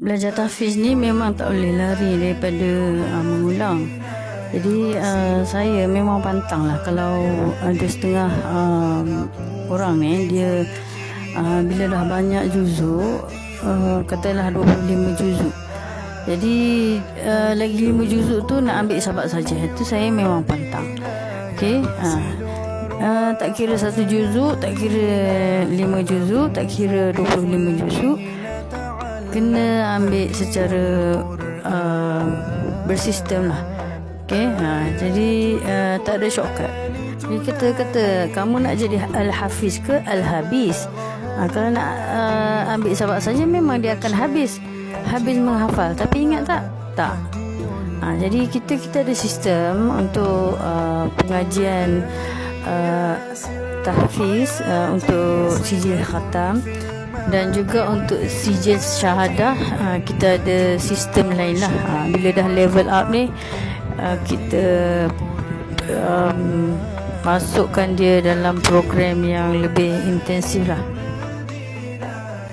belajar tahfiz ni memang tak boleh lari daripada uh, mengulang. Jadi uh, saya memang pantang lah kalau ada setengah uh, orang ni dia uh, bila dah banyak juzuk uh, katalah 25 juzuk. Jadi uh, lagi 5 juzuk tu nak ambil sahabat saja. Itu saya memang pantang. Okey. Uh, uh, tak kira satu juzuk, tak kira 5 juzuk, tak kira 25 juzuk kena ambil secara uh, bersistem lah. Okay? ha, jadi uh, tak ada shortcut. Jadi kita kata kamu nak jadi al-hafiz ke al-habis? Ha, kalau nak uh, ambil sahabat saja memang dia akan habis. Habis menghafal. Tapi ingat tak? Tak. Ha, jadi kita kita ada sistem untuk uh, pengajian uh, tahfiz uh, untuk sijil khatam dan juga untuk sijil syahadah uh, kita ada sistem lain lah. Uh, bila dah level up ni uh, kita um, masukkan dia dalam program yang lebih intensif lah